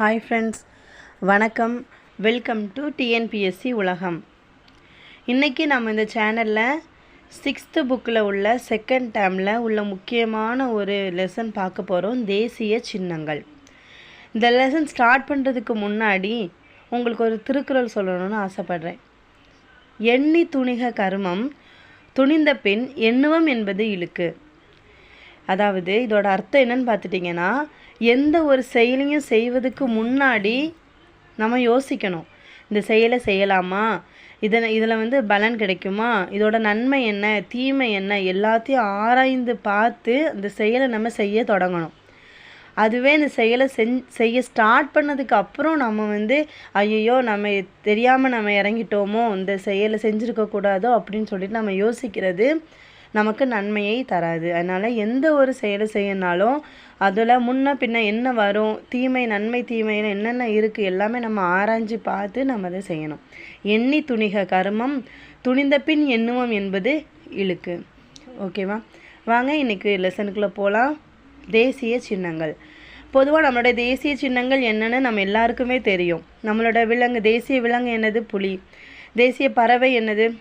Hi friends வணக்கம். Welcome to TNPSC உலகம். இன்றைக்கி நம்ம இந்த சேனலில் சிக்ஸ்த்து புக்கில் உள்ள செகண்ட் டேமில் உள்ள முக்கியமான ஒரு லெசன் பார்க்க போகிறோம் தேசிய சின்னங்கள். இந்த லெசன் ஸ்டார்ட் பண்ணுறதுக்கு முன்னாடி உங்களுக்கு ஒரு திருக்குறள் சொல்லணும்னு ஆசைப்பட்றேன். எண்ணி துணிக கருமம் துணிந்த பின் எண்ணுவம் என்பது இழுக்கு. அதாவது இதோட அர்த்தம் என்னன்னு பார்த்துட்டிங்கன்னா எந்த ஒரு செயலையும் செய்வதுக்கு முன்னாடி நம்ம யோசிக்கணும். இந்த செயலை செய்யலாமா? இதில் இதில் வந்து பலன் கிடைக்குமா? இதோட நன்மை என்ன? தீமை என்ன? எல்லாத்தையும் ஆராய்ந்து பார்த்து அந்த செயலை நம்ம செய்ய தொடங்கணும். அதுவே இந்த செயலை செஞ் செய்ய ஸ்டார்ட் பண்ணதுக்கு அப்புறம் நம்ம வந்து ஐயோ நம்ம தெரியாமல் நம்ம இறங்கிட்டோமோ? இந்த செயலை செஞ்சுருக்கக்கூடாதோ அப்படின்னு சொல்லிட்டு நம்ம யோசிக்கிறது நமக்கு நன்மையை தராது. அதனால் எந்த ஒரு செயலை செய்யனாலும் அதில் முன்ன பின்ன என்ன வரும் தீமை நன்மை தீமைன்னு என்னென்ன இருக்குது எல்லாமே நம்ம ஆராய்ஞ்சு பார்த்து நம்ம அதை செய்யணும். எண்ணி துணிக கர்மம் துணிந்த பின் எண்ணுவோம் என்பது இழுக்கு. ஓகேவா வாங்க இன்றைக்கி லெசனுக்குள்ளே போகலாம் தேசிய சின்னங்கள். பொதுவாக நம்மளுடைய தேசிய சின்னங்கள் என்னென்னு நம்ம எல்லாருக்குமே தெரியும். நம்மளோட விலங்கு தேசிய விலங்கு என்னது? புலி. தேசிய பறவை என்னது?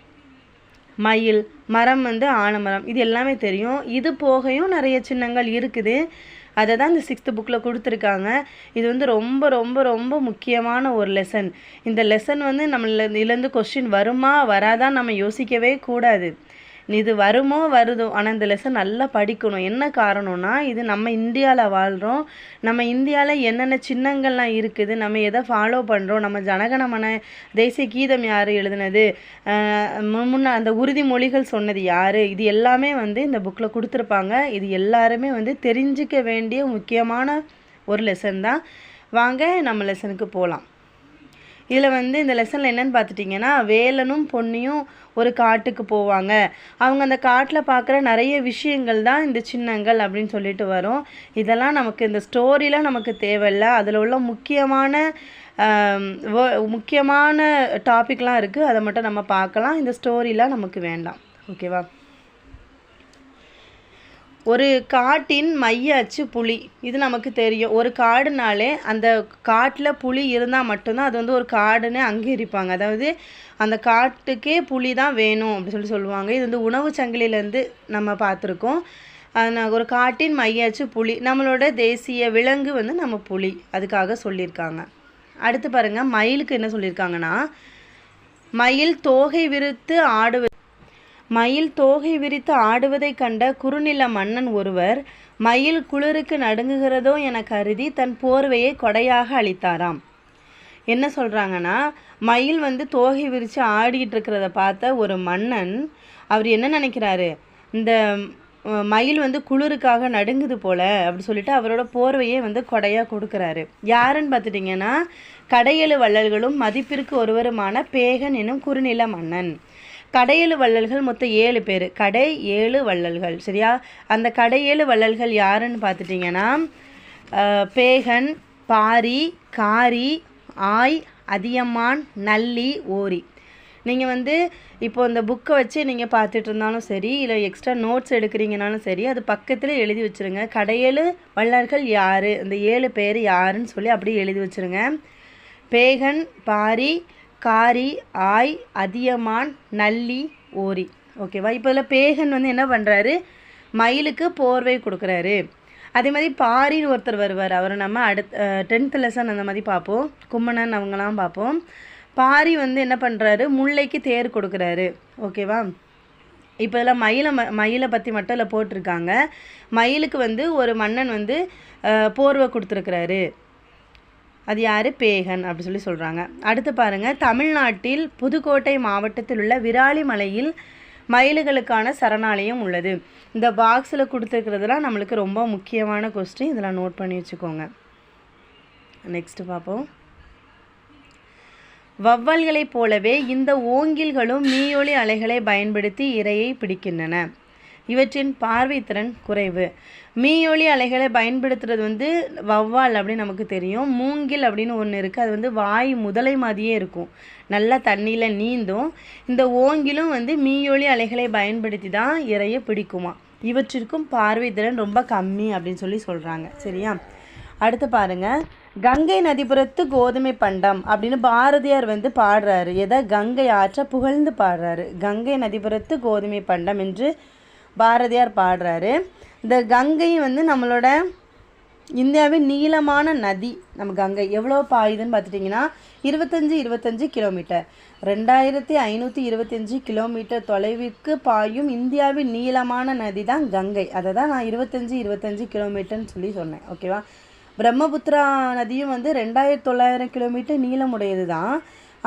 மயில். மரம் வந்து ஆலமரம் இது எல்லாமே தெரியும். இது போகையும் நிறைய சின்னங்கள் இருக்குது. அதை தான் இந்த சிக்ஸ்த்து புக்கில் கொடுத்துருக்காங்க. இது வந்து ரொம்ப ரொம்ப ரொம்ப முக்கியமான ஒரு லெசன் இந்த லெசன் வந்து நம்மள இதுலேருந்து கொஸ்டின் வருமா? வராதான் நம்ம யோசிக்கவே கூடாது. இது வருமோ வருதோ ஆனால் இந்த லெசன் நல்லா படிக்கணும். என்ன காரணம்னா இது நம்ம இந்தியாவில் வாழ்கிறோம் நம்ம இந்தியாவில் என்னென்ன சின்னங்கள்லாம் இருக்குது நம்ம எதை ஃபாலோ பண்ணுறோம் நம்ம ஜனகணமன தேசிய கீதம் யார் எழுதுனது? முன்ன அந்த உறுதிமொழிகள் சொன்னது யார்? இது எல்லாமே வந்து இந்த புக்கில் கொடுத்துருப்பாங்க. இது எல்லாருமே வந்து தெரிஞ்சிக்க வேண்டிய முக்கியமான ஒரு லெசன் தான். வாங்க நம்ம லெசனுக்கு போகலாம் இதில் வந்து இந்த லெசனில் என்னென்னு பார்த்துட்டிங்கன்னா வேலனும் பொன்னியும் ஒரு காட்டுக்கு போவாங்க. அவங்க அந்த காட்டில் பார்க்குற நிறைய விஷயங்கள் தான் இந்த சின்னங்கள் அப்படின்னு சொல்லிட்டு வரும். இதெல்லாம் நமக்கு இந்த ஸ்டோரிலாம் நமக்கு தேவையில்லை. அதில் உள்ள முக்கியமான முக்கியமான டாபிக்லாம் இருக்குது அதை மட்டும் நம்ம பார்க்கலாம். இந்த ஸ்டோரிலாம் நமக்கு வேண்டாம். ஓகேவா ஒரு காட்டின் மைய அச்சு புலி. இது நமக்கு தெரியும். ஒரு காடுனாலே அந்த காட்டில் புலி இருந்தால் மட்டும்தான் அது வந்து ஒரு காடுன்னு அங்கீகரிப்பாங்க. அதாவது அந்த காட்டுக்கே புலி தான் வேணும் அப்படின்னு சொல்லி சொல்லுவாங்க. இது வந்து உணவு சங்கிலியிலேருந்து நம்ம பார்த்துருக்கோம். ஒரு காட்டின் மையாச்சு புலி. நம்மளோட தேசிய விலங்கு வந்து நம்ம புலி. அதுக்காக சொல்லியிருக்காங்க. அடுத்து பாருங்கள் மயிலுக்கு என்ன சொல்லியிருக்காங்கன்னா மயில் தோகை விரித்து ஆடுவது மயில் தோகை விரித்து ஆடுவதைக் கண்ட குறுநில மன்னன் ஒருவர் மயில் குளிருக்கு நடுங்குகிறதோ என கருதி தன் போர்வையை கொடையாக அளித்தாராம். என்ன சொல்கிறாங்கன்னா மயில் வந்து தோகை விரித்து ஆடிட்டு இருக்கிறத பார்த்த ஒரு மன்னன் அவர் என்ன நினைக்கிறாரு? இந்த மயில் வந்து குளிருக்காக நடுங்குது போல அப்படி சொல்லிட்டு அவரோட போர்வையே வந்து கொடையாக கொடுக்குறாரு. யாருன்னு பார்த்துட்டிங்கன்னா கடையெழு வள்ளல்களும் மதிப்பிற்கு ஒருவருமான பேகன் எனும் குறுநில மன்னன். கடையேழு வள்ளல்கள் மொத்தம் ஏழு பேர். கடை ஏழு வள்ளல்கள். சரியா? அந்த கடையேழு வள்ளல்கள் யாருன்னு பார்த்துட்டிங்கன்னா பேகன் பாரி காரி ஆய் அதியம்மான் நல்லி ஓரி. நீங்கள் வந்து இப்போ இந்த புக்கை வச்சு நீங்கள் பார்த்துட்டு இருந்தாலும் சரி இல்லை எக்ஸ்ட்ரா நோட்ஸ் எடுக்கிறீங்கனாலும் சரி அது பக்கத்தில் எழுதி வச்சுருங்க. கடையேழு வள்ளல்கள் யார்? இந்த ஏழு பேர் யாருன்னு சொல்லி அப்படியே எழுதி வச்சுருங்க. பேகன் பாரி காரி ஆய் அதியமான் நல்லி ஓரி. ஓகேவா? இப்போ இதில் பேகன் வந்து என்ன பண்ணுறாரு மயிலுக்கு போர்வை கொடுக்குறாரு. அதே மாதிரி பாரின்னு ஒருத்தர் வருவார். அவரை நம்ம அடுத்த டென்த் லெசன் அந்த மாதிரி பார்ப்போம். கும்மணன் அவங்களாம் பார்ப்போம். பாரி வந்து என்ன பண்ணுறாரு முல்லைக்கு தேர் கொடுக்குறாரு. ஓகேவா? இப்போ இதில் மயிலை ம மயிலை பற்றி மட்டும் இல்லை போட்டிருக்காங்க. மயிலுக்கு வந்து ஒரு மன்னன் வந்து போர்வை கொடுத்துருக்குறாரு. அது யார்? பேகன் அப்படி சொல்லி சொல்கிறாங்க அடுத்து பாருங்கள் தமிழ்நாட்டில் புதுக்கோட்டை மாவட்டத்தில் உள்ள விராலிமலையில் மயில்களுக்கான சரணாலயம் உள்ளது. இந்த பாக்ஸில் கொடுத்துருக்கிறதுலாம் நம்மளுக்கு ரொம்ப முக்கியமான கொஸ்டின் இதெல்லாம் நோட் பண்ணி வச்சுக்கோங்க. நெக்ஸ்ட்டு பார்ப்போம். வவ்வல்களைப் போலவே இந்த ஓங்கில்களும் மீயொலி அலைகளை பயன்படுத்தி இரையை பிடிக்கின்றன. இவற்றின் பார்வைத்திறன் குறைவு. மீயொலி அலைகளை பயன்படுத்துறது வந்து வவ்வால் அப்படின்னு நமக்கு தெரியும். மூங்கில் அப்படின்னு ஒன்று இருக்குது அது வந்து வாய் முதலை மாதிரியே இருக்கும். நல்லா தண்ணியில் நீந்தும் இந்த ஓங்கிலும் வந்து மீயொலி அலைகளை பயன்படுத்தி தான் இறைய பிடிக்குமா. இவற்றிற்கும் பார்வை திறன் ரொம்ப கம்மி அப்படின்னு சொல்லி சொல்கிறாங்க சரியா? அடுத்து பாருங்கள் கங்கை நதிபுரத்து கோதுமை பண்டம் அப்படின்னு பாரதியார் வந்து பாடுறாரு. எதை? கங்கை ஆற்ற புகழ்ந்து பாடுறாரு. கங்கை நதிபுரத்து கோதுமை பண்டம் என்று பாரதியார் பாடுறாரு. இந்த கங்கை வந்து நம்மளோட இந்தியாவின் நீளமான நதி. நம்ம கங்கை எவ்வளோ பாயுதுன்னு பார்த்துட்டிங்கன்னா இருபத்தஞ்சி இருபத்தஞ்சி கிலோமீட்டர். ரெண்டாயிரத்தி ஐநூற்றி இருபத்தஞ்சி கிலோமீட்டர் தொலைவிற்கு பாயும் இந்தியாவின் நீளமான நதி தான் கங்கை. அதை தான் நான் இருபத்தஞ்சி இருபத்தஞ்சி கிலோமீட்டர்னு சொல்லி சொன்னேன். ஓகேவா? பிரம்மபுத்திரா நதியும் வந்து ரெண்டாயிரத்தி தொள்ளாயிரம் கிலோமீட்டர் நீளமுடையது தான்.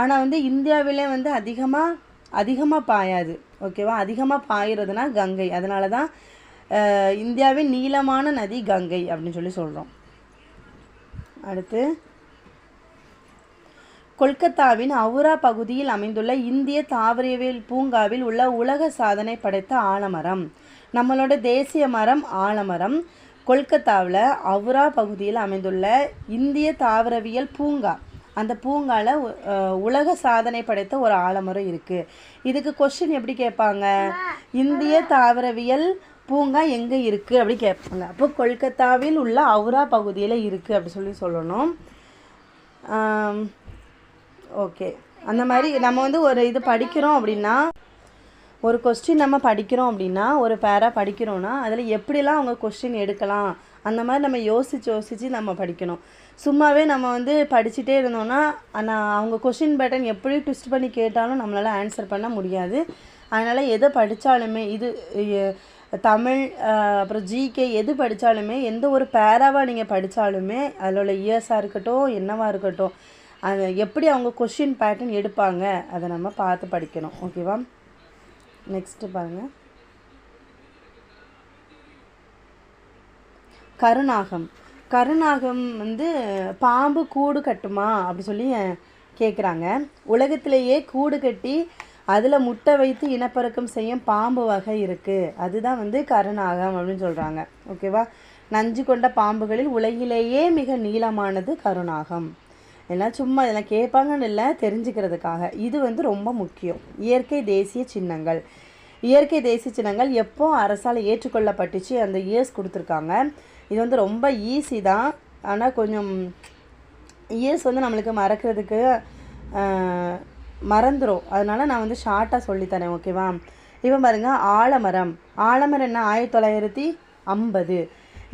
ஆனால் வந்து இந்தியாவிலே வந்து அதிகமாக அதிகமாக பாயாது. ஓகேவா? அதிகமாக பாயிறதுனா கங்கை. அதனால தான் இந்தியாவின் நீளமான நதி கங்கை அப்படின்னு சொல்லி சொல்கிறோம் அடுத்து கொல்கத்தாவின் அவுரா பகுதியில் அமைந்துள்ள இந்திய தாவரவியல் பூங்காவில் உள்ள உலக சாதனை படைத்த ஆலமரம். நம்மளோட தேசிய மரம் ஆலமரம். கொல்கத்தாவில் அவுரா பகுதியில் அமைந்துள்ள இந்திய தாவரவியல் பூங்கா. அந்த பூங்காவில் உலக சாதனை படைத்த ஒரு ஆலமரம் இருக்குது இதுக்கு கொஸ்டின் எப்படி கேட்பாங்க? இந்திய தாவரவியல் பூங்கா எங்கே இருக்குது அப்படி கேட்பாங்க. அப்போ கொல்கத்தாவில் உள்ள அவுரா பகுதியில் இருக்குது அப்படி சொல்லி சொல்லணும். ஓகே அந்த மாதிரி நம்ம வந்து ஒரு இது படிக்கிறோம் அப்படின்னா ஒரு கொஸ்டின் நம்ம படிக்கிறோம் அப்படின்னா ஒரு பேரா படிக்கிறோன்னா அதில் எப்படிலாம் அவங்க கொஸ்டின் எடுக்கலாம்? அந்த மாதிரி நம்ம யோசித்து யோசித்து நம்ம படிக்கணும். சும்மாவே நம்ம வந்து படிச்சுட்டே இருந்தோம்னா ஆனால் அவங்க கொஷின் பேட்டர்ன் எப்படி ட்விஸ்ட் பண்ணி கேட்டாலும் நம்மளால் ஆன்சர் பண்ண முடியாது. அதனால் எதை படித்தாலுமே இது தமிழ் அப்புறம் ஜிகே எது படித்தாலுமே எந்த ஒரு பேராவாக நீங்கள் படித்தாலுமே அதில் உள்ள இயர்ஸாக இருக்கட்டும் என்னவாக இருக்கட்டும் அது எப்படி அவங்க கொஷின் பேட்டர்ன் எடுப்பாங்க அதை நம்ம பார்த்து படிக்கணும். ஓகேவா நெக்ஸ்ட்டு பாருங்கள் கருநாகம். கருநாகம் வந்து பாம்பு கூடு கட்டுமா? அப்படி சொல்லி கேட்குறாங்க உலகத்திலேயே கூடு கட்டி அதில் முட்டை வைத்து இனப்பெருக்கம் செய்யும் பாம்பு வகை இருக்குது அதுதான் வந்து கருநாகம் அப்படின்னு சொல்கிறாங்க ஓகேவா நஞ்சு கொண்ட பாம்புகளில் உலகிலேயே மிக நீளமானது கருநாகம். எல்லாம் சும்மா இதெல்லாம் கேட்பாங்கன்னு இல்லை தெரிஞ்சுக்கிறதுக்காக. இது வந்து ரொம்ப முக்கியம். இயற்கை தேசிய சின்னங்கள். இயற்கை தேசிய சின்னங்கள் எப்போ அரசால் ஏற்றுக்கொள்ளப்பட்டுச்சு? அந்த இயர்ஸ் கொடுத்துருக்காங்க. இது வந்து ரொம்ப ஈஸி தான். ஆனால் கொஞ்சம் இயர்ஸ் வந்து நம்மளுக்கு மறக்கிறதுக்கு மறந்துடும் அதனால நான் வந்து ஷார்ட்டாக சொல்லித்தரேன் ஓகேவா இப்போ பாருங்கள் ஆலமரம். ஆலமரம் என்ன? ஆயிரத்தி தொள்ளாயிரத்தி ஐம்பது.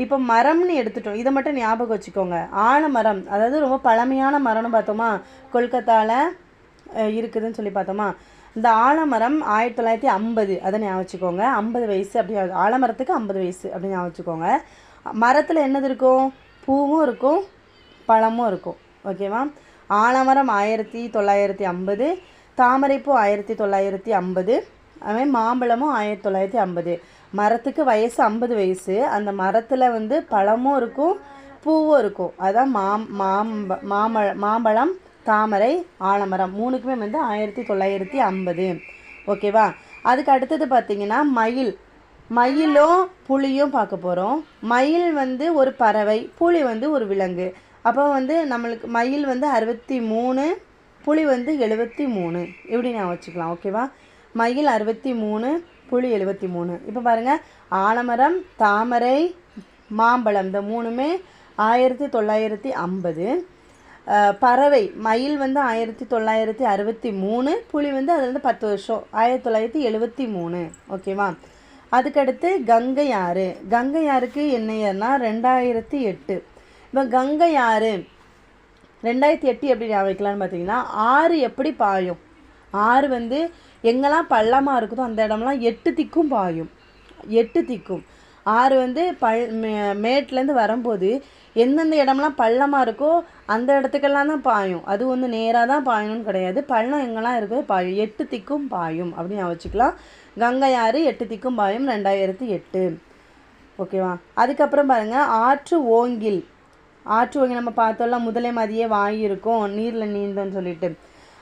இப்போ மரம்னு எடுத்துட்டோம். இதை மட்டும் ஞாபகம் வச்சுக்கோங்க. ஆலமரம் அதாவது ரொம்ப பழமையான மரம்னு பார்த்தோமா? கொல்கத்தாவில் இருக்குதுன்னு சொல்லி பார்த்தோமா? இந்த ஆலமரம் ஆயிரத்தி தொள்ளாயிரத்தி ஐம்பது. அதை ஞாபகம் வச்சுக்கோங்க. ஐம்பது வயசு அப்படி ஆலமரத்துக்கு ஐம்பது வயசு அப்படின்னு ஞாபகம் வச்சுக்கோங்க. மரத்தில் என்னது இருக்கும்? பூவும் இருக்கும் பழமும் இருக்கும். ஓகேவா ஆலமரம் ஆயிரத்தி தொள்ளாயிரத்தி ஐம்பது தாமரைப்பூ ஆயிரத்தி தொள்ளாயிரத்தி ஐம்பது அதுமாதிரி மாம்பழமும் ஆயிரத்தி தொள்ளாயிரத்தி ஐம்பது. மரத்துக்கு வயசு ஐம்பது வயசு. அந்த மரத்தில் வந்து பழமும் இருக்கும் பூவும் இருக்கும். அதான் மாம் மாம்ப மாம்பழ மாம்பழம் தாமரை ஆலமரம் மூணுக்குமே வந்து ஆயிரத்தி தொள்ளாயிரத்தி ஐம்பது. ஓகேவா அதுக்கு அடுத்தது பார்த்தீங்கன்னா மயில். மயிலும் புலியும் பார்க்க போகிறோம் மயில் வந்து ஒரு பறவை புலி வந்து ஒரு விலங்கு. அப்போ வந்து நம்மளுக்கு மயில் வந்து அறுபத்தி மூணு புலி வந்து எழுபத்தி மூணு இப்படி நான் வச்சுக்கலாம் ஓகேவா மயில் அறுபத்தி மூணு புலி எழுபத்தி மூணு இப்போ பாருங்கள் ஆலமரம் தாமரை மாம்பழம் இந்த மூணுமே ஆயிரத்தி தொள்ளாயிரத்தி ஐம்பது. பறவை மயில் வந்து ஆயிரத்தி தொள்ளாயிரத்தி அறுபத்தி மூணு புலி வந்து அது வந்து பத்து வருஷம் ஆயிரத்தி தொள்ளாயிரத்தி எழுபத்தி மூணு ஓகேவா அதுக்கடுத்து கங்கை ஆறு. கங்கை ஆறுக்கு என்ன ஏறுனா ரெண்டாயிரத்தி எட்டு. இப்போ கங்கை ஆறு ரெண்டாயிரத்தி எட்டு எப்படி ஞாபகம் பார்த்தீங்கன்னா ஆறு எப்படி பாயும்? ஆறு வந்து எங்கெல்லாம் பள்ளமாக இருக்குதோ அந்த இடம்லாம் எட்டு திக்கும் பாயும். எட்டு திக்கும். ஆறு வந்து பல் மே மேட்லேருந்து வரும்போது எந்தெந்த இடம்லாம் பள்ளமாக இருக்கோ அந்த இடத்துக்கெல்லாம் தான் பாயும். அது வந்து நேராக தான் பாயணும்னு கிடையாது. பள்ளம் எங்கெல்லாம் இருக்கோ பாயும். எட்டு திக்கும் பாயும். அப்படின்னு ஞாபகம் வச்சுக்கலாம். கங்கை ஆறு எட்டு திக்கும் பாயும் ரெண்டாயிரத்தி எட்டு. ஓகேவா? அதுக்கப்புறம் பாருங்கள் ஆற்று ஓங்கில். ஆற்று ஓங்கில் நம்ம பார்த்தோம்ல முதலே மதியே வாங்கியிருக்கோம் இருக்கும் நீரில் நீந்தோன்னு சொல்லிட்டு.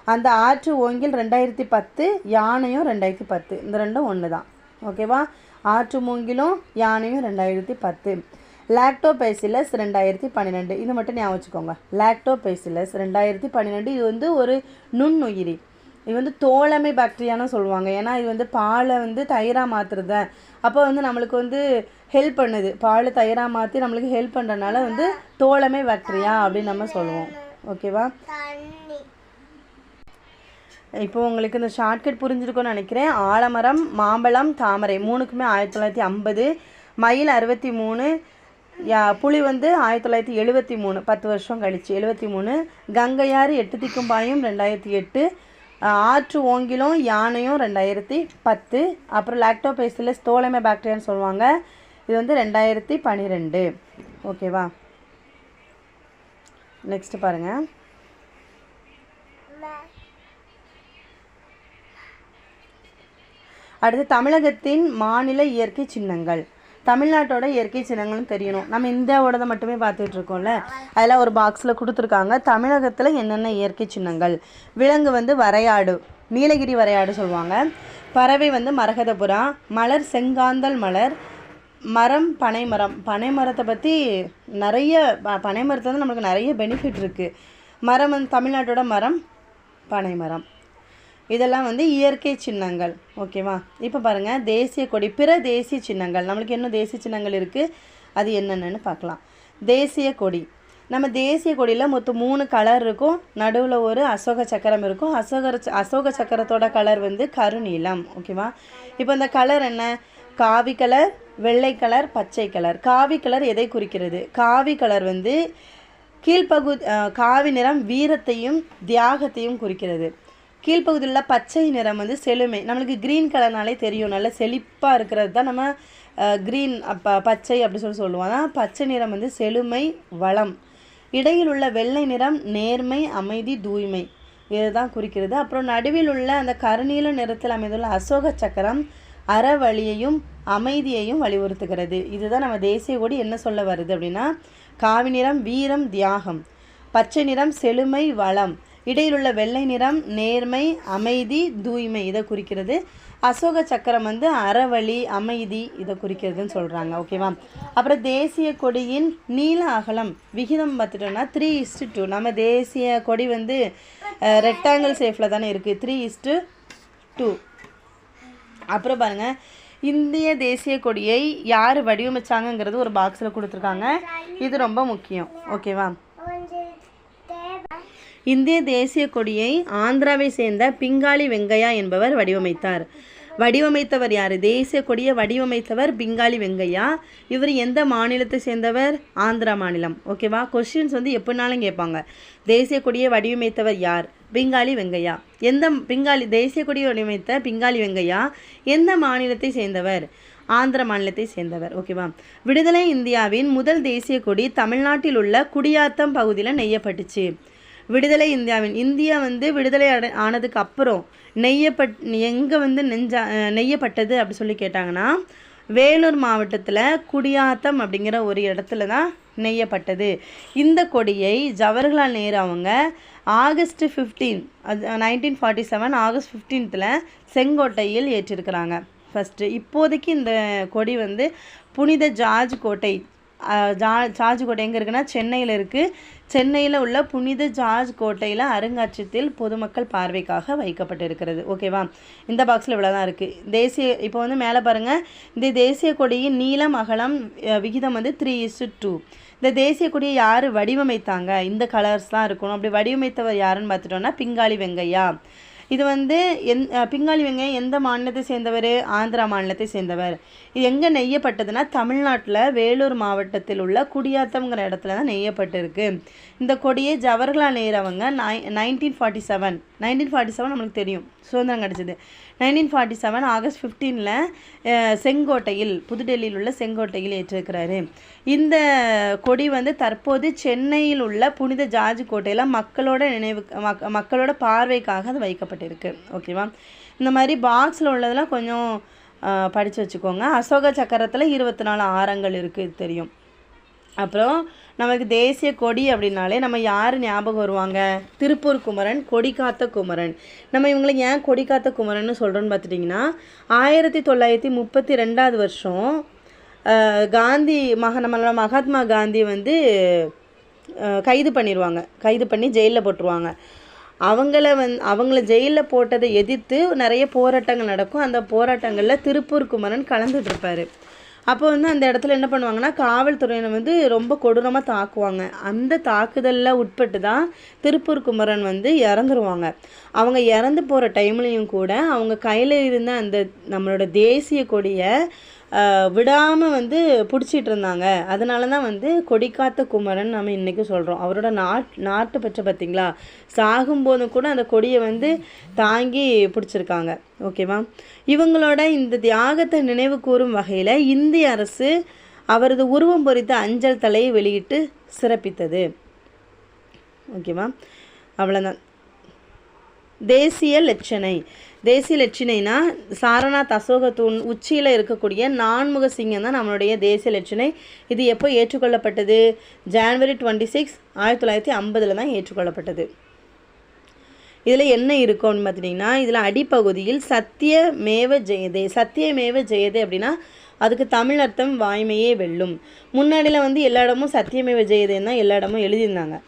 அந்த ஆற்று ஓங்கில் ரெண்டாயிரத்தி பத்து யானையும் ரெண்டாயிரத்தி பத்து. இந்த ரெண்டும் ஒன்று தான் ஓகேவா? ஆற்று மூங்கிலும் யானையும் ரெண்டாயிரத்தி பத்து. லாக்டோபைசிலஸ் ரெண்டாயிரத்தி பன்னிரெண்டு. இது மட்டும் ஞாபகம் வச்சுக்கோங்க. லாக்டோபைசிலஸ் ரெண்டாயிரத்தி பன்னிரெண்டு இது வந்து ஒரு நுண்ணுயிரி. இது வந்து தோழமை பாக்டீரியான்னு சொல்லுவாங்க. ஏன்னா இது வந்து பாலை வந்து தயிராக மாற்றுறது அப்போ வந்து நம்மளுக்கு வந்து ஹெல்ப் பண்ணுது. பால் தயிராக மாற்றி நம்மளுக்கு ஹெல்ப் பண்ணுறதுனால வந்து தோழமை பாக்டீரியா அப்படின்னு நம்ம சொல்லுவோம். ஓகேவா இப்போ உங்களுக்கு இந்த ஷார்ட்கட் புரிஞ்சிருக்கும்னு நினைக்கிறேன். ஆலமரம் மாம்பழம் தாமரை மூணுக்குமே ஆயிரத்தி தொள்ளாயிரத்தி ஐம்பது. மயில் அறுபத்தி மூணு. யா புலி வந்து ஆயிரத்தி தொள்ளாயிரத்தி எழுபத்தி மூணு. பத்து வருஷம் கழிச்சு. எழுபத்தி மூணு. கங்கையாறு எட்டு திக்கும் பாயும் ரெண்டாயிரத்தி எட்டு. ஆற்று ஓங்கிலும் யானையும் ரெண்டாயிரத்தி பத்து. அப்புறம் லாக்டோபேசிலஸ் தோழமை பாக்டீரியான்னு சொல்லுவாங்க. இது வந்து ரெண்டாயிரத்தி பன்னிரெண்டு ஓகேவா? நெக்ஸ்ட்டு பாருங்கள் அடுத்து தமிழகத்தின் மாநில இயற்கை சின்னங்கள். தமிழ்நாட்டோட இயற்கை சின்னங்களும் தெரியணும். நம்ம இந்தியாவோடதை மட்டுமே பார்த்துட்டு இருக்கோம்ல அதில் ஒரு பாக்ஸில் கொடுத்துருக்காங்க. தமிழகத்தில் என்னென்ன இயற்கை சின்னங்கள்? விலங்கு வந்து வரையாடு நீலகிரி வரையாடு சொல்லுவாங்க. பறவை வந்து மரகதபுரா மலர் செங்காந்தல் மலர் மரம் பனைமரம். பனைமரத்தை பற்றி நிறைய ப- வந்து நம்மளுக்கு நிறைய பெனிஃபிட் இருக்குது மரம் வந்து தமிழ்நாட்டோட மரம் பனைமரம். இதெல்லாம் வந்து இயற்கை சின்னங்கள். ஓகேவா இப்போ பாருங்கள் தேசிய கொடி பிற தேசிய சின்னங்கள். நம்மளுக்கு இன்னும் தேசிய சின்னங்கள் இருக்குது அது என்னென்னு பார்க்கலாம். தேசிய கொடி. நம்ம தேசிய கொடியில் மொத்தம் மூணு கலர் இருக்கும். நடுவில் ஒரு அசோக சக்கரம் இருக்கும். அசோக அசோக சக்கரத்தோட கலர் வந்து கருநீலம். ஓகேவா இப்போ இந்த கலர் என்ன? காவி கலர் வெள்ளை கலர் பச்சை கலர் காவி கலர் எதை குறிக்கிறது? காவி கலர் வந்து கீழ்ப்பகு காவி நிறம் வீரத்தையும் தியாகத்தையும் குறிக்கிறது. கீழ்ப்பகுதியில் உள்ள பச்சை நிறம் வந்து செழுமை. நம்மளுக்கு க்ரீன் கலர்னாலே தெரியும். நல்ல செழிப்பாக இருக்கிறது தான் நம்ம க்ரீன் அப்போ பச்சை அப்படி சொல்லி சொல்லுவோம். ஆனால் பச்சை நிறம் வந்து செழுமை வளம். இடையில் உள்ள வெள்ளை நிறம் நேர்மை அமைதி தூய்மை. இதுதான் குறிக்கிறது. அப்புறம் நடுவில் உள்ள அந்த கருநீல நிறத்தில் அமைந்துள்ள அசோக சக்கரம் அறவழியையும் அமைதியையும் வலியுறுத்துகிறது. இதுதான் நம்ம தேசிய கொடி என்ன சொல்ல வருது அப்படின்னா காவி நிறம் வீரம் தியாகம். பச்சை நிறம் செழுமை வளம். இடையிலுள்ள வெள்ளை நிறம் நேர்மை அமைதி தூய்மை இதை குறிக்கிறது. அசோக சக்கரம் வந்து அறவழி அமைதி இதை குறிக்கிறதுன்னு சொல்கிறாங்க ஓகேவா? அப்புறம் தேசிய கொடியின் நீள அகலம் விகிதம் பார்த்துட்டோம்னா த்ரீ இஸ்டு டூ நம்ம தேசிய கொடி வந்து ரெக்டாங்கிள் சேஃபில் தானே இருக்குது த்ரீ இஸ்டு டூ அப்புறம் பாருங்க. இந்திய தேசிய கொடியை யார் வடிவமைச்சாங்கங்கிறது ஒரு பாக்ஸில் கொடுத்துருக்காங்க. இது ரொம்ப முக்கியம். ஓகேவா? இந்திய தேசிய கொடியை ஆந்திராவை சேர்ந்த பிங்காளி வெங்கையா என்பவர் வடிவமைத்தார். வடிவமைத்தவர் யார்? தேசிய கொடியை வடிவமைத்தவர் பிங்காளி வெங்கையா. இவர் எந்த மாநிலத்தை சேர்ந்தவர்? ஆந்திரா மாநிலம். ஓகேவா கொஸ்டின்ஸ் வந்து எப்படினாலும் கேட்பாங்க. தேசிய கொடியை வடிவமைத்தவர் யார்? பிங்காளி வெங்கையா. எந்த பிங்காளி தேசிய கொடியை வடிவமைத்த பிங்காளி வெங்கையா எந்த மாநிலத்தை சேர்ந்தவர்? ஆந்திர மாநிலத்தை சேர்ந்தவர். ஓகேவா விடுதலை இந்தியாவின் முதல் தேசிய கொடி தமிழ்நாட்டில் உள்ள குடியாத்தம் பகுதியில் நெய்யப்பட்டுச்சு. விடுதலை இந்தியாவின் இந்தியா வந்து விடுதலை அடை ஆனதுக்கு அப்புறம் நெய்யப்பட் எங்கே வந்து நெஞ்சா நெய்யப்பட்டது அப்படி சொல்லி கேட்டாங்கன்னா வேலூர் மாவட்டத்தில் குடியாத்தம் அப்படிங்கிற ஒரு இடத்துல தான் நெய்யப்பட்டது. இந்த கொடியை ஜவஹர்லால் நேரு அவங்க ஆகஸ்ட் ஃபிஃப்டீன் அது நைன்டீன் ஃபார்ட்டி செவன் ஆகஸ்ட் ஃபிஃப்டீன்த்தில் செங்கோட்டையில் ஏற்றிருக்கிறாங்க. ஃபஸ்ட்டு இப்போதைக்கு இந்த கொடி வந்து புனித ஜார்ஜ் கோட்டை ஜா ஜார்ஜ் கோட்டை எங்கே இருக்குன்னா சென்னையில் இருக்குது சென்னையில் உள்ள புனித ஜார்ஜ் கோட்டையில் அருங்காட்சியகத்தில் பொதுமக்கள் பார்வைக்காக வைக்கப்பட்டிருக்கிறது. ஓகேவா இந்த பாக்ஸில் இவ்வளோ தான் இருக்குது தேசிய இப்போ வந்து மேலே பாருங்கள் இந்த தேசிய கொடியின் நீளம் அகலம் விகிதம் வந்து த்ரீ இஸ்டு டூ இந்த தேசிய கொடியை யார் வடிவமைத்தாங்க? இந்த கலர்ஸ் தான் இருக்கணும். அப்படி வடிவமைத்தவர் யாருன்னு பார்த்துட்டோன்னா பிங்காளி வெங்கையா. இது வந்து எந் பிங்காளி வெங்காயம் எந்த மாநிலத்தை சேர்ந்தவர்? ஆந்திரா மாநிலத்தை சேர்ந்தவர். இது எங்கே நெய்யப்பட்டதுன்னா தமிழ்நாட்டில் வேலூர் மாவட்டத்தில் உள்ள குடியாத்தம்ங்கிற இடத்துல தான் நெய்யப்பட்டிருக்கு. இந்த கொடியை ஜவஹர்லால் நேரு அவங்க nine nineteen forty seven nineteen forty seven நம்மளுக்கு தெரியும். சுதந்திரம் கிடச்சிது. நைன்டீன் ஃபார்ட்டி செவன் ஆகஸ்ட் ஃபிஃப்டீனில் செங்கோட்டையில் புதுடெல்லியில் உள்ள செங்கோட்டையில் ஏற்றிருக்கிறாரு. இந்த கொடி வந்து தற்போது சென்னையில் உள்ள புனித ஜார்ஜ் கோட்டையில் மக்களோட நினைவு மக் மக்களோட பார்வைக்காக அது வைக்கப்பட்டிருக்கு. ஓகேவா இந்த மாதிரி பாக்ஸில் உள்ளதெல்லாம் கொஞ்சம் படித்து வச்சுக்கோங்க. அசோக சக்கரத்தில் இருபத்தி நாலு ஆரங்கள் இருக்குது தெரியும். அப்புறம் நமக்கு தேசிய கொடி அப்படின்னாலே நம்ம யார் ஞாபகம் வருவாங்க? திருப்பூர் குமரன் கொடி காத்த குமரன். நம்ம இவங்களை ஏன் கொடி காத்த குமரன் சொல்கிறோன்னு பார்த்துட்டிங்கன்னா ஆயிரத்தி தொள்ளாயிரத்தி முப்பத்தி ரெண்டாவது வருஷம் காந்தி மக நம்மளோட மகாத்மா காந்தி வந்து கைது பண்ணிடுவாங்க கைது பண்ணி ஜெயிலில் போட்டுருவாங்க. அவங்கள வந் அவங்கள ஜெயிலில் போட்டதை எதிர்த்து நிறைய போராட்டங்கள் நடக்கும். அந்த போராட்டங்களில் திருப்பூர் குமரன் கலந்துட்டு இருப்பாரு. அப்போ வந்து அந்த இடத்துல என்ன பண்ணுவாங்கன்னா காவல்துறையினர் வந்து ரொம்ப கொடூரமாக தாக்குவாங்க. அந்த தாக்குதலில் உட்பட்டு தான் திருப்பூர் குமரன் வந்து இறந்துருவாங்க. அவங்க இறந்து போகிற டைம்லேயும் கூட அவங்க கையில் இருந்த அந்த நம்மளோட தேசிய கொடியை விடாமல் வந்து பிடிச்சிட்டு இருந்தாங்க. அதனால தான் வந்து கொடிக்காத்த குமரன் நம்ம இன்றைக்கி சொல்கிறோம் அவரோட நாட் நாட்டு பற்ற பார்த்திங்களா சாகும்போதும் கூட அந்த கொடியை வந்து தாங்கி பிடிச்சிருக்காங்க. ஓகேவா இவங்களோட இந்த தியாகத்தை நினைவு கூறும் வகையில் இந்திய அரசு அவரது உருவம் பொறித்த அஞ்சல் தலையை வெளியிட்டு சிறப்பித்தது. ஓகேவா அவ்வளோதான் தேசிய லட்சணை. தேசிய லட்சணைனா சாரநாத் அசோக தூண் உச்சியில் இருக்கக்கூடிய நான்முக சிங்கம் தான் நம்மளுடைய தேசிய லட்சணை. இது எப்போ ஏற்றுக்கொள்ளப்பட்டது? ஜான்வரி டுவெண்ட்டி சிக்ஸ் ஆயிரத்தி தொள்ளாயிரத்தி ஐம்பதில் தான் ஏற்றுக்கொள்ளப்பட்டது. இதில் என்ன இருக்கும் பார்த்துட்டிங்கன்னா இதில் அடிப்பகுதியில் சத்தியமேவ ஜெயதே சத்தியமேவ ஜெயதே அப்படின்னா அதுக்கு தமிழ் அர்த்தம் வாய்மையே வெல்லும். முன்னாடியில் வந்து எல்லா இடமும் சத்தியமேவ ஜெயதேன்னா தான் எல்லா இடமும் எழுதியிருந்தாங்க.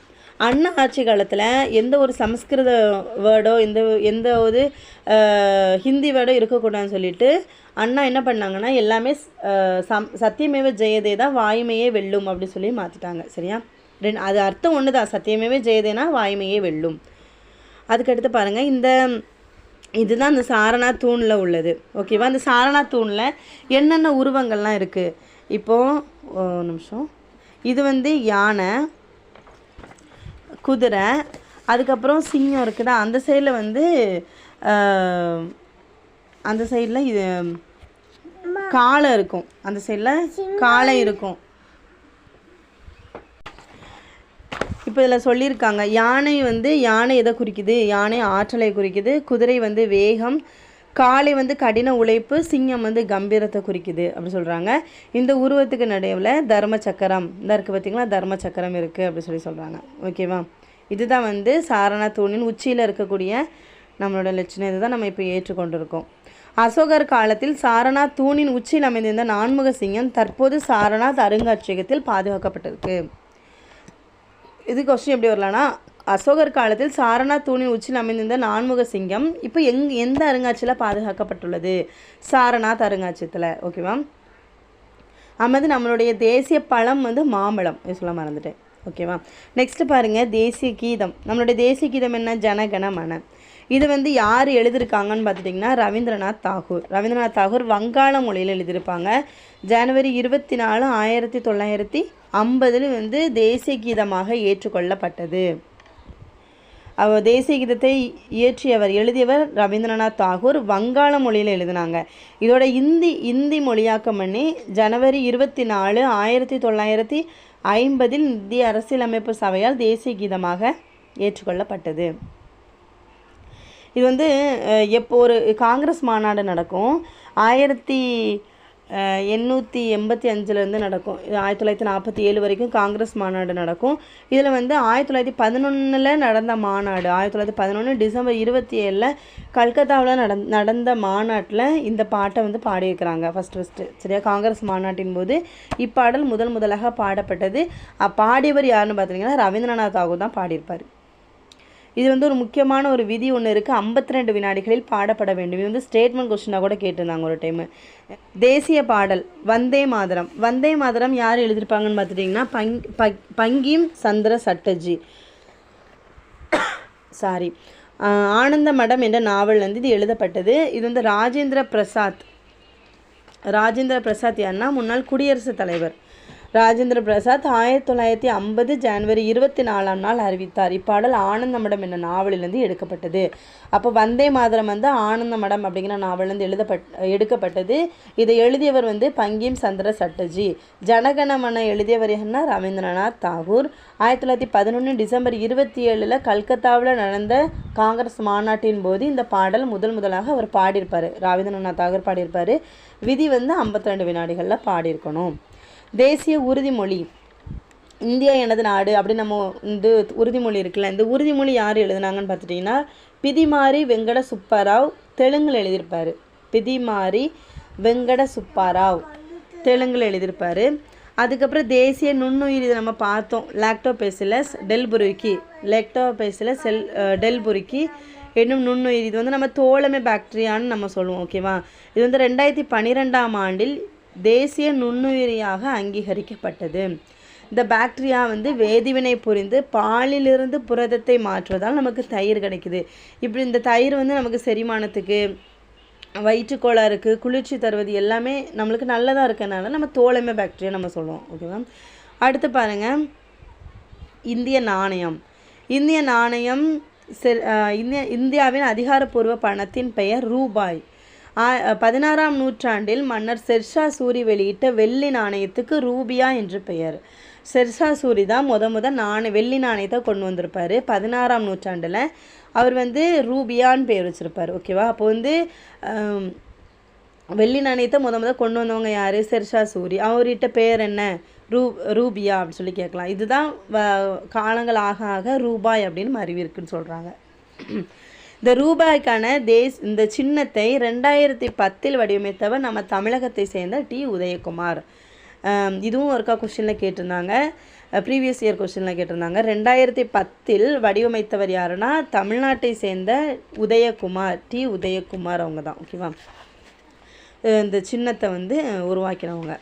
அண்ணா ஆட்சி காலத்தில் எந்த ஒரு சமஸ்கிருத வேர்டோ எந்த எந்த ஒரு ஹிந்தி வேர்டோ இருக்கக்கூடாதுன்னு சொல்லிட்டு அண்ணா என்ன பண்ணாங்கன்னா எல்லாமே சம் சத்தியமேவ ஜெயதே தான் வாய்மையே வெல்லும் அப்படின்னு சொல்லி மாற்றிட்டாங்க சரியா? ரெண்டு அது அர்த்தம் ஒன்று தான் சத்தியமேவ ஜெயதேனா வாய்மையே வெல்லும். அதுக்கடுத்து பாருங்கள் இந்த இதுதான் அந்த சாரணா தூணில் உள்ளது. ஓகேவா? அந்த சாரணா தூணில் என்னென்ன உருவங்கள்லாம் இருக்குது இப்போது ஒரு நிமிஷம். இது வந்து யானை குதிரை அதுக்கப்புறம் சிங்கம் இருக்குதா அந்த சைடில் வந்து அந்த சைடில் இது காளை இருக்கும். அந்த சைடில் காளை இருக்கும். இப்போ இதில் சொல்லியிருக்காங்க யானை வந்து யானை எதை குறிக்குது? யானை ஆற்றலை குறிக்குது. குதிரை வந்து வேகம். காளை வந்து கடின உழைப்பு. சிங்கம் வந்து கம்பீரத்தை குறிக்குது அப்படி சொல்கிறாங்க இந்த உருவத்துக்கு நடுவில் தர்ம சக்கரம். இந்த இருக்குது பார்த்திங்களா தர்ம சக்கரம் இருக்குது அப்படி சொல்லி சொல்கிறாங்க ஓகேவா? இதுதான் வந்து சாரண தூணின் உச்சியில் இருக்கக்கூடிய நம்மளோட லட்சணம். இதுதான் நம்ம இப்போ ஏற்றுக்கொண்டிருக்கோம். அசோகர் காலத்தில் சாரணா தூணின் உச்சியில் அமைந்திருந்த நான்முக சிங்கம் தற்போது சாரநாத் அருங்காட்சியகத்தில் பாதுகாக்கப்பட்டிருக்கு. இது கொஸ்டின் எப்படி வரலான்னா அசோகர் காலத்தில் சாரணா தூணின் உச்சியில் அமைந்திருந்த நான்முக சிங்கம் இப்போ எங் எந்த அருங்காட்சியில் பாதுகாக்கப்பட்டுள்ளது? சாரநாத் அருங்காட்சியத்தில் ஓகேவா அமது நம்மளுடைய தேசிய பழம் வந்து மாம்பழம். சொல்ல மறந்துட்டேன். ஓகேவா? நெக்ஸ்ட் பாருங்கள் தேசிய கீதம். நம்மளுடைய தேசிய கீதம் என்ன? ஜனகன மன. இது வந்து யார் எழுதியிருக்காங்கன்னு பார்த்துட்டிங்கன்னா ரவீந்திரநாத் தாகூர். ரவீந்திரநாத் தாகூர் வங்காள மொழியில் எழுதியிருப்பாங்க. ஜனவரி இருபத்தி நாலு ஆயிரத்தி தொள்ளாயிரத்தி ஐம்பதில் வந்து தேசிய கீதமாக ஏற்றுக்கொள்ளப்பட்டது. அவர் தேசிய கீதத்தை இயற்றியவர் எழுதியவர் ரவீந்திரநாத் தாகூர். வங்காள மொழியில் எழுதினாங்க. இதோட இந்தி இந்தி மொழியாக்கம் பண்ணி ஜனவரி இருபத்தி நாலு ஆயிரத்தி தொள்ளாயிரத்தி ஐம்பதில் இந்திய அரசியலமைப்பு சபையால் தேசிய கீதமாக ஏற்றுக்கொள்ளப்பட்டது. இது வந்து எப்போ ஒரு காங்கிரஸ் மாநாடு நடக்கும் ஆயிரத்தி எண்ணூற்றி எண்பத்தி அஞ்சுலேருந்து நடக்கும். இது ஆயிரத்தி தொள்ளாயிரத்தி நாற்பத்தி ஏழு வரைக்கும் காங்கிரஸ் மாநாடு நடக்கும். இதில் வந்து ஆயிரத்தி தொள்ளாயிரத்தி பதினொன்றில் நடந்த மாநாடு ஆயிரத்தி தொள்ளாயிரத்தி பதினொன்று டிசம்பர் இருபத்தி ஏழில் கல்கத்தாவில் நட நடந்த மாநாட்டில் இந்த பாட்டை வந்து பாடியிருக்கிறாங்க. ஃபஸ்ட் ஃபஸ்ட்டு சரியா? காங்கிரஸ் மாநாட்டின் போது இப்பாடல் முதல் முதலாக பாடப்பட்டது. பாடியவர் யாருன்னு பார்த்தீங்கன்னா ரவீந்திரநாத் தாகூர் தான் பாடியிருப்பார். இது வந்து ஒரு முக்கியமான ஒரு விதி ஒன்று இருக்குது ஐம்பத்தி ரெண்டு வினாடிகளில் பாடப்பட வேண்டும். இது வந்து ஸ்டேட்மெண்ட் கொஸ்டினாக கூட கேட்டிருந்தாங்க ஒரு டைமு தேசிய பாடல் வந்தே மாதரம். வந்தே மாதரம் யார் எழுதியிருப்பாங்கன்னு பார்த்துட்டிங்கன்னா பங் பங்கிம் சந்திர சட்டர்ஜி. சாரி ஆனந்த மடம் என்ற நாவல் வந்து இது எழுதப்பட்டது. இது வந்து ராஜேந்திர பிரசாத். ராஜேந்திர பிரசாத் யாருன்னா முன்னாள் குடியரசுத் தலைவர். ராஜேந்திர பிரசாத் ஆயிரத்தி தொள்ளாயிரத்தி ஐம்பது ஜனவரி இருபத்தி நாலாம் நாள் அறிவித்தார். இப்பாடல் ஆனந்தமடம் என்ற நாவலிலிருந்து எடுக்கப்பட்டது. அப்போ வந்தே மாதரம் வந்து ஆனந்தமடம் அப்படிங்கிற நாவலிருந்து எழுதப்பட் எடுக்கப்பட்டது. இதை எழுதியவர் வந்து பங்கிம் சந்திர சட்டர்ஜி. ஜனகணமன எழுதியவர் என்ன ரவீந்திரநாத் தாகூர். ஆயிரத்தி தொள்ளாயிரத்தி பதினொன்று டிசம்பர் இருபத்தி ஏழில் கல்கத்தாவில் நடந்த காங்கிரஸ் மாநாட்டின் போது இந்த பாடல் முதல் முதலாக அவர் பாடியிருப்பார். ரவீந்திரநாத் தாகூர் பாடியிருப்பார். விதி வந்து ஐம்பத்தி ரெண்டு வினாடிகளில் பாடியிருக்கணும். தேசிய உறுதிமொழி. இந்தியா எனது நாடு அப்படின்னு நம்ம இந்த உறுதிமொழி இருக்குல்ல இந்த உறுதிமொழி யார் எழுதுனாங்கன்னு பார்த்துட்டிங்கன்னா பிதிமாரி வெங்கட சுப்பராவ் தெலுங்கில் எழுதியிருப்பார். பிதிமாரி வெங்கட சுப்பாராவ் தெலுங்கில் எழுதியிருப்பார். அதுக்கப்புறம் தேசிய நுண்ணுயிர் இதை நம்ம பார்த்தோம். லாக்டோபெசிலஸ் டெல்புருக்கி லாக்டோபெசிலஸ் செல் டெல்புருக்கி என்னும் நுண்ணுயிர். இது வந்து நம்ம தோழமை பாக்டீரியான்னு நம்ம சொல்லுவோம் ஓகேவா இது வந்து ரெண்டாயிரத்தி பன்னிரெண்டாம் ஆண்டில் தேசிய நுண்ணுயிரியாக அங்கீகரிக்கப்பட்டது. இந்த பாக்டீரியா வந்து வேதிவினை புரிந்து பாலிலிருந்து புரதத்தை மாற்றுவதால் நமக்கு தயிர் கிடைக்குது. இப்படி இந்த தயிர் வந்து நமக்கு செரிமானத்துக்கு வயிற்றுக்கோளாறுக்கு குளிர்ச்சி தருவது எல்லாமே நம்மளுக்கு நல்லதாக இருக்கனால நம்ம தோழமை பாக்டீரியா நம்ம சொல்லுவோம் ஓகேவா அடுத்து பாருங்கள் இந்திய நாணயம். இந்திய நாணயம் செ இந்திய இந்தியாவின் அதிகாரப்பூர்வ பணத்தின் பெயர் ரூபாய். பதினாறாம் நூற்றாண்டில் மன்னர் செர்ஷா சூரி வெளியிட்ட வெள்ளி நாணயத்துக்கு ரூபியா என்று பெயர். ஷெர்ஷா சூரி தான் முத முத நாணய வெள்ளி நாணயத்தை கொண்டு வந்திருப்பார். பதினாறாம் நூற்றாண்டில் அவர் வந்து ரூபியான்னு பேர் வச்சுருப்பார் ஓகேவா அப்போ வந்து வெள்ளி நாணயத்தை முத முத கொண்டு வந்தவங்க யார்? செர்ஷா சூரி. அவர்கிட்ட பேர் என்ன? ரூ ரூபியா அப்படின்னு சொல்லி கேட்கலாம். இதுதான் வ- காலங்கள் ஆக ஆக ரூபாய் அப்படின்னு மருவி இருக்குன்னு சொல்கிறாங்க இந்த ரூபாய்க்கான தேஸ் இந்த சின்னத்தை ரெண்டாயிரத்தி பத்தில் வடிவமைத்தவர் நம்ம தமிழகத்தை சேர்ந்த டி உதயகுமார். இதுவும் ஒருக்கா கொஷினில் கேட்டிருந்தாங்க. ப்ரீவியஸ் இயர் கொஷினில் கேட்டிருந்தாங்க. ரெண்டாயிரத்தி பத்தில் வடிவமைத்தவர் யாருன்னா தமிழ்நாட்டை சேர்ந்த உதயகுமார் டி உதயகுமார் அவங்க தான் ஓகேவா இந்த சின்னத்தை வந்து உருவாக்கினவங்க.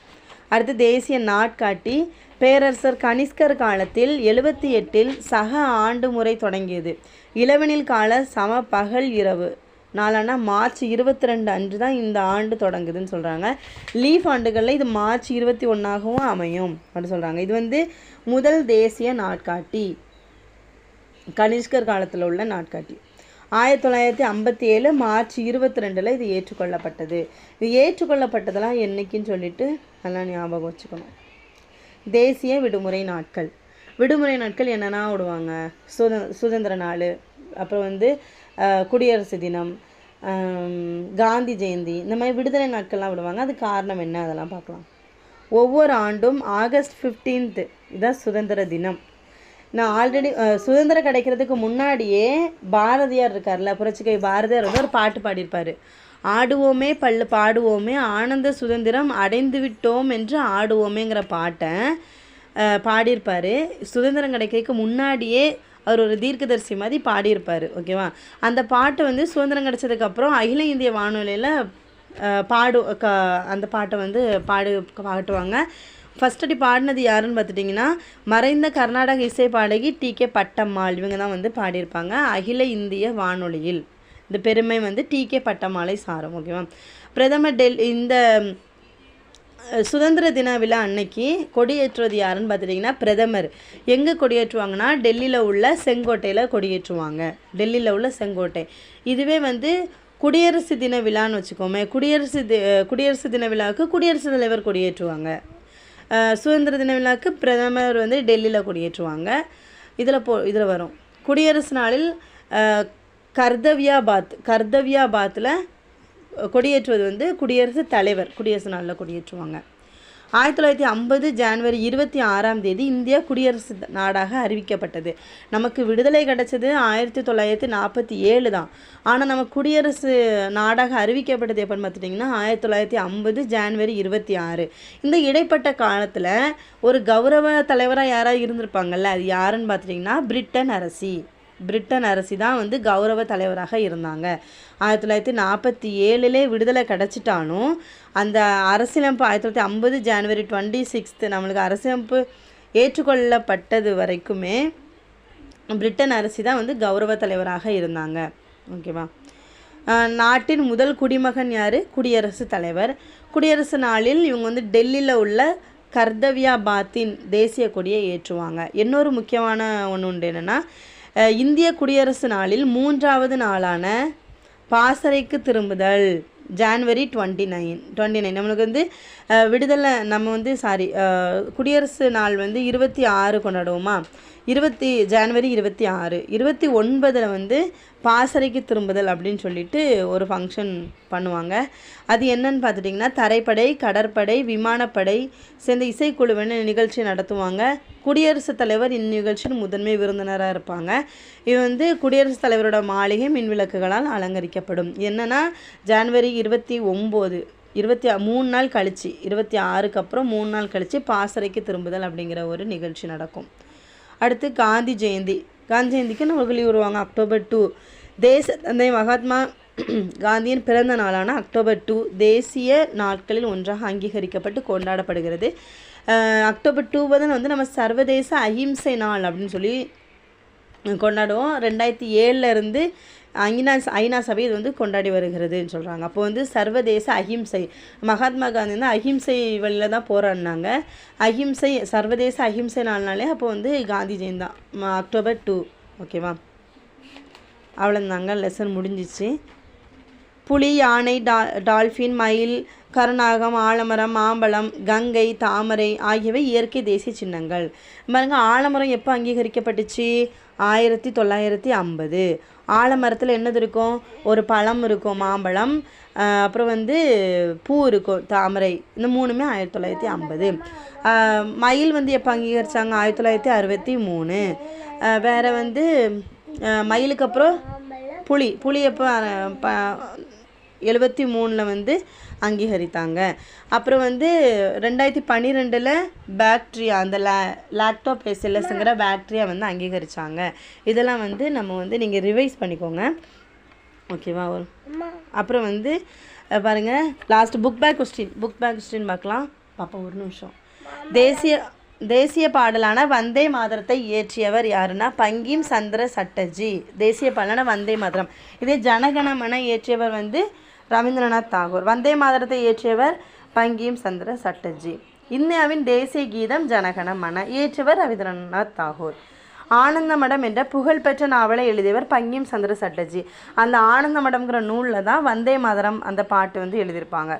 அடுத்து தேசிய நாட்காட்டி. பேரரசர் கனிஷ்கர் காலத்தில் எழுபத்தி எட்டில் சக ஆண்டு முறை தொடங்கியது. இளவனில் கால சம பகல் இரவு. நாளானா மார்ச் இருபத்தி ரெண்டு அன்று தான் இந்த ஆண்டு தொடங்குதுன்னு சொல்கிறாங்க லீஃப் ஆண்டுகளில் இது மார்ச் இருபத்தி ஒன்றாகவும் அமையும் அப்படின்னு சொல்கிறாங்க இது வந்து முதல் தேசிய நாட்காட்டி. கனிஷ்கர் காலத்தில் உள்ள நாட்காட்டி. ஆயிரத்தி தொள்ளாயிரத்தி ஐம்பத்தி ஏழு மார்ச் இருபத்தி ரெண்டில் இது ஏற்றுக்கொள்ளப்பட்டது. இது ஏற்றுக்கொள்ளப்பட்டதெல்லாம் என்னைக்குன்னு சொல்லிட்டு நல்லா ஞாபகம் வச்சுக்கணும். தேசிய விடுமுறை நாட்கள். விடுமுறை நாட்கள் என்னென்னா விடுவாங்க? சுத சுதந்திர நாள் அப்புறம் வந்து குடியரசு தினம் காந்தி ஜெயந்தி இந்த மாதிரி விடுதலை நாட்கள்லாம் விடுவாங்க. அது காரணம் என்ன? அதெல்லாம் பார்க்கலாம். ஒவ்வொரு ஆண்டும் ஆகஸ்ட் 15th இதான் சுதந்திர தினம். நான் ஆல்ரெடி சுதந்திரம் கிடைக்கிறதுக்கு முன்னாடியே பாரதியார் இருக்கார்ல புரட்சிக்கவி பாரதியார் வந்து ஒரு பாட்டு பாடியிருப்பார். ஆடுவோமே பல்லு பாடுவோமே ஆனந்த சுதந்திரம் அடைந்து விட்டோம் என்று ஆடுவோமேங்கிற பாட்டை பாடியிருப்பார். சுதந்திரம் கிடைக்கிறதுக்கு முன்னாடியே அவர் ஒரு தீர்க்கதரிசி மாதிரி பாடியிருப்பார் ஓகேவா அந்த பாட்டு வந்து சுதந்திரம் கிடைச்சதுக்கப்புறம் அகில இந்திய வானொலியில் பாடு க அந்த பாட்டை வந்து பாடு பாட்டுவாங்க. ஃபஸ்ட் அடி பாடினது யாருன்னு பார்த்துட்டிங்கன்னா மறைந்த கர்நாடக இசை பாடகி டி கே பட்டம்மாள். இவங்க தான் வந்து பாடியிருப்பாங்க அகில இந்திய வானொலியில். இந்த பெருமை வந்து டி கே பட்டம்மாளை சாரும் ஓகேவா பிரதமர் டெல் இந்த சுதந்திர தின விழா அன்னைக்கு கொடியேற்றுவது யாருன்னு பார்த்துட்டிங்கன்னா பிரதமர். எங்கே கொடியேற்றுவாங்கன்னா? டெல்லியில் உள்ள செங்கோட்டையில் கொடியேற்றுவாங்க. டெல்லியில் உள்ள செங்கோட்டை. இதுவே வந்து குடியரசு தின விழான்னு வச்சுக்கோமே. குடியரசு தி குடியரசு தின விழாவுக்கு குடியரசுத் தலைவர் கொடியேற்றுவாங்க. சுதந்திர தின விழாவுக்கு பிரதமர் வந்து டெல்லியில் கொடியேற்றுவாங்க. இதில் போ இதில் வரும். குடியரசு நாளில் அஹ், கர்தவ்யாபாத் கர்தவ்யாபாத்தில் கொடியேற்றுவது வந்து குடியரசுத் தலைவர் குடியரசு நாளில் கொடியேற்றுவாங்க. ஆயிரத்தி தொள்ளாயிரத்தி ஐம்பது ஜனவரி இருபத்தி ஆறாம் தேதி இந்தியா குடியரசு நாடாக அறிவிக்கப்பட்டது. நமக்கு விடுதலை கிடைச்சது ஆயிரத்தி தொள்ளாயிரத்தி நாற்பத்தி ஏழு தான். ஆனால் நம்ம குடியரசு நாடாக அறிவிக்கப்பட்டது எப்போன்னு பார்த்துட்டிங்கன்னா ஆயிரத்தி தொள்ளாயிரத்தி ஐம்பது ஜனவரி இருபத்தி ஆறு. இந்த இடைப்பட்ட காலத்தில் ஒரு கௌரவ தலைவராக யாராவது இருந்திருப்பாங்கல்ல? அது யாருன்னு பார்த்துட்டிங்கன்னா பிரிட்டன் அரசி. பிரிட்டன் அரசி தான் வந்து கௌரவ தலைவராக இருந்தாங்க. ஆயிரத்தி தொள்ளாயிரத்தி நாற்பத்தி ஏழுலே விடுதலை கிடச்சிட்டாலும் அந்த அரசியலமைப்பு ஆயிரத்தி தொள்ளாயிரத்தி ஐம்பது ஜனவரி டுவெண்ட்டி சிக்ஸ்த்து நம்மளுக்கு அரசியலமைப்பு ஏற்றுக்கொள்ளப்பட்டது வரைக்குமே பிரிட்டன் அரசி தான் வந்து கௌரவ தலைவராக இருந்தாங்க. ஓகேவா நாட்டின் முதல் குடிமகன் யார்? குடியரசுத் தலைவர். குடியரசு நாளில் இவங்க வந்து டெல்லியில் உள்ள கர்தவ்யாபாத்தின் தேசிய கொடியை ஏற்றுவாங்க. இன்னொரு முக்கியமான ஒன்று உண்டு என்னென்னா இந்திய குடியரசு நாளில் மூன்றாவது நாளான பாசறைக்கு திரும்புதல் January twenty nine twenty nine. நம்மளுக்கு வந்து விடுதலை நம்ம வந்து சாரி குடியரசு நாள் வந்து இருபத்தி ஆறு கொண்டாடுவோமா? இருபத்தி ஜான்வரி இருபத்தி ஆறு. இருபத்தி ஒன்பதில் வந்து பாசறைக்கு திரும்புதல் அப்படின்னு சொல்லிட்டு ஒரு ஃபங்க்ஷன் பண்ணுவாங்க. அது என்னன்னு பார்த்துட்டிங்கன்னா தரைப்படை கடற்படை விமானப்படை சேர்ந்த இசைக்குழுவின நிகழ்ச்சி நடத்துவாங்க. குடியரசுத் தலைவர் இந்நிகழ்ச்சியின் முதன்மை விருந்தினராக இருப்பாங்க. இது வந்து குடியரசுத் தலைவரோட மாளிகை மின்விளக்குகளால் அலங்கரிக்கப்படும். என்னென்னா ஜான்வரி இருபத்தி ஒம்பது இருபத்தி ஆ- மூணு நாள் கழிச்சு இருபத்தி ஆறுக்கு அப்புறம் மூணு நாள் கழிச்சு பாசறைக்கு திரும்புதல் அப்படிங்கிற ஒரு நிகழ்ச்சி நடக்கும். அடுத்து காந்தி ஜெயந்தி. காந்தி ஜெயந்திக்கு நம்மளுக்கு லீவ் வருவாங்க அக்டோபர் டூ தேச தந்தை மகாத்மா காந்தியின் பிறந்த நாளான அக்டோபர் டூ தேசிய நாட்களில் ஒன்றாக அங்கீகரிக்கப்பட்டு கொண்டாடப்படுகிறது. அக்டோபர் டூ வந்து நம்ம சர்வதேச அஹிம்சை நாள் அப்படின்னு சொல்லி கொண்டாடுவோம். ரெண்டாயிரத்தி ஏழுல இருந்து ஐநா ஐநா சபை இது வந்து கொண்டாடி வருகிறதுன்னு சொல்கிறாங்க அப்போ வந்து சர்வதேச அஹிம்சை மகாத்மா காந்தி வந்து அஹிம்சை வழியில் தான் போராடினாங்க. அஹிம்சை சர்வதேச அஹிம்சை நாள்னாலே அப்போ வந்து காந்தி ஜெயந்தி தான். அக்டோபர் டூ ஓகேவா அவ்வளோந்தாங்க லெசன் முடிஞ்சிச்சு. புலி யானை டா டால்ஃபின் மயில் கருநாகம் ஆலமரம் மாம்பழம் கங்கை தாமரை ஆகியவை இயற்கை தேசிய சின்னங்கள். பாருங்கள் ஆலமரம் எப்போ அங்கீகரிக்கப்பட்டுச்சு? ஆயிரத்தி தொள்ளாயிரத்தி ஐம்பது. ஆலமரத்தில் என்னது இருக்கும்? ஒரு பழம் இருக்கும் மாம்பழம். அப்புறம் வந்து பூ இருக்கும் தாமரை. இந்த மூணுமே ஆயிரத்தி தொள்ளாயிரத்தி ஐம்பது. மயில் வந்து எப்போ அங்கீகரிச்சாங்க? ஆயிரத்தி தொள்ளாயிரத்தி அறுபத்தி மூணு. வேறு வேற வந்து மயிலுக்கு அப்புறம் புளி புளி எப்போ ப எழுபத்தி மூணில் வந்து அங்கீகரித்தாங்க. அப்புறம் வந்து ரெண்டாயிரத்தி பன்னிரெண்டில் பாக்டீரியா அந்த லே லாக்டோபேசிலஸுங்கிற பாக்டீரியா வந்து அங்கீகரித்தாங்க இதெல்லாம் வந்து நம்ம வந்து நீங்கள் ரிவைஸ் பண்ணிக்கோங்க. ஓகேவா ஒரு அப்புறம் வந்து அஹ், பாருங்க last book back question book back question பார்க்கலாம். பாப்பா ஒரு நிமிஷம். தேசிய தேசிய பாடலான வந்தே மாதரத்தை இயற்றியவர் யாருன்னா பங்கிம் சந்திர சட்டர்ஜி தேசிய பாடலான வந்தே மாதரம். இதே ஜனகணமன இயற்றியவர் வந்து ரவீந்திரநாத் தாகூர். வந்தே மாதரத்தை இயற்றியவர் பங்கீம் சந்திர சட்டர்ஜி. இந்தியாவின் தேசிய கீதம் ஜனகணமன இயற்றியவர் ரவீந்திரநாத் தாகூர். ஆனந்தமடம் என்ற புகழ்பெற்ற நாவலை எழுதியவர் பங்கிம் சந்திர சட்டர்ஜி. அந்த ஆனந்தமடம்ங்கிற நூலில் தான் வந்தே மாதரம் அந்த பாட்டு வந்து எழுதியிருப்பாங்க.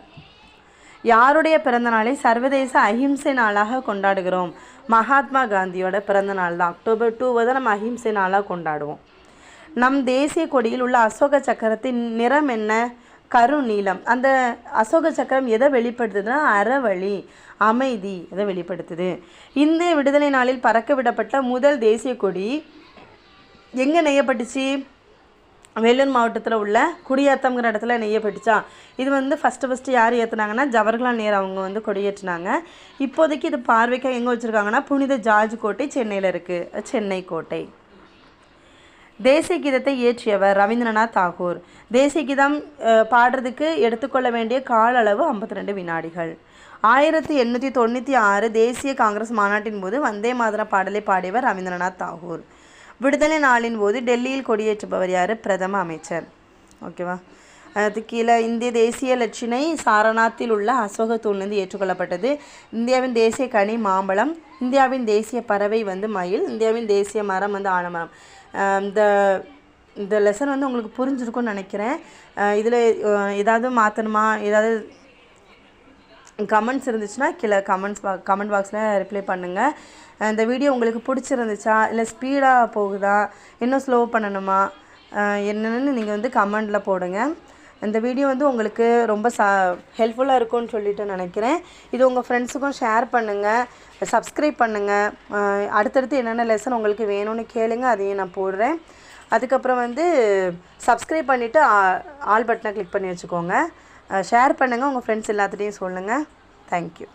யாருடைய பிறந்த நாளை சர்வதேச அஹிம்சை நாளாக கொண்டாடுகிறோம்? மகாத்மா காந்தியோட பிறந்த நாள் தான். அக்டோபர் டூவை தான் நம்ம அஹிம்சை நாளாக கொண்டாடுவோம். நம் தேசிய கொடியில் உள்ள அசோக சக்கரத்தின் நிறம் என்ன? கருநீளம் அந்த அசோக சக்கரம் எதை வெளிப்படுத்துதுன்னா அறவழி அமைதி எதை வெளிப்படுத்துது. இந்திய விடுதலை நாளில் பறக்க விடப்பட்ட முதல் தேசிய கொடி எங்கே நெய்யப்பட்டுச்சு? வேலூர் மாவட்டத்தில் உள்ள குடியாத்தம்ங்கிற இடத்துல நெய்யப்பட்டுச்சா? இது வந்து ஃபஸ்ட்டு ஃபஸ்ட்டு யார் ஏற்றுனாங்கன்னா ஜவஹர்லால் நேரு அவங்க வந்து கொடியேற்றினாங்க. இப்போதைக்கு இது பார்வைக்காக எங்கே வச்சுருக்காங்கன்னா புனித ஜார்ஜ் கோட்டை சென்னையில் இருக்குது சென்னை கோட்டை. தேசிய கீதத்தை இயற்றியவர் ரவீந்திரநாத் தாகூர். தேசிய கீதம் பாடுறதுக்கு எடுத்துக்கொள்ள வேண்டிய கால அளவு ஐம்பத்தி ரெண்டு வினாடிகள். ஆயிரத்தி எண்ணூற்றி தொண்ணூற்றி ஆறு தேசிய காங்கிரஸ் மாநாட்டின் போது வந்தே மாதிர பாடலை பாடியவர் ரவீந்திரநாத் தாகூர். விடுதலை நாளின் போது டெல்லியில் கொடியேற்றுபவர் யார்? பிரதம அமைச்சர். ஓகேவா அது கீழே இந்திய தேசிய லட்சினை சாரநாத்தில் உள்ள அசோக தூண்லேருந்து ஏற்றுக்கொள்ளப்பட்டது. இந்தியாவின் தேசிய கனி மாம்பழம் இந்தியாவின் தேசிய பறவை வந்து மயில் இந்தியாவின் தேசிய மரம் வந்து ஆலமரம். இந்த இந்த லெசன் வந்து உங்களுக்கு புரிஞ்சிருக்கும்னு நினைக்கிறேன். Uh, இதில் uh, ஏதாவது மாற்றணுமா ஏதாவது கமெண்ட்ஸ் இருந்துச்சுன்னா கீழே கமெண்ட்ஸ் பா கமெண்ட் பாக்ஸில் ரிப்ளை பண்ணுங்கள் இந்த வீடியோ உங்களுக்கு பிடிச்சிருந்துச்சா? இல்லை ஸ்பீடாக போகுதா? இன்னும் ஸ்லோ பண்ணணுமா? Uh, என்னென்னு நீங்கள் வந்து கமெண்டில் போடுங்க. இந்த வீடியோ வந்து உங்களுக்கு ரொம்ப ச ஹெல்ப்ஃபுல்லாக இருக்கும்னு சொல்லிட்டு நினைக்கிறேன். இது உங்கள் ஃப்ரெண்ட்ஸுக்கும் ஷேர் பண்ணுங்கள் சப்ஸ்கிரைப் பண்ணுங்கள் அடுத்தடுத்து என்னென்ன லெசன் உங்களுக்கு வேணும்னு கேளுங்க அதையும் நான் போடுறேன். அதுக்கப்புறம் வந்து சப்ஸ்கிரைப் பண்ணிவிட்டு ஆல் பட்டனை கிளிக் பண்ணி வச்சுக்கோங்க. ஷேர் பண்ணுங்கள் உங்கள் ஃப்ரெண்ட்ஸ் எல்லாத்துட்டையும் சொல்லுங்கள் தேங்க்யூ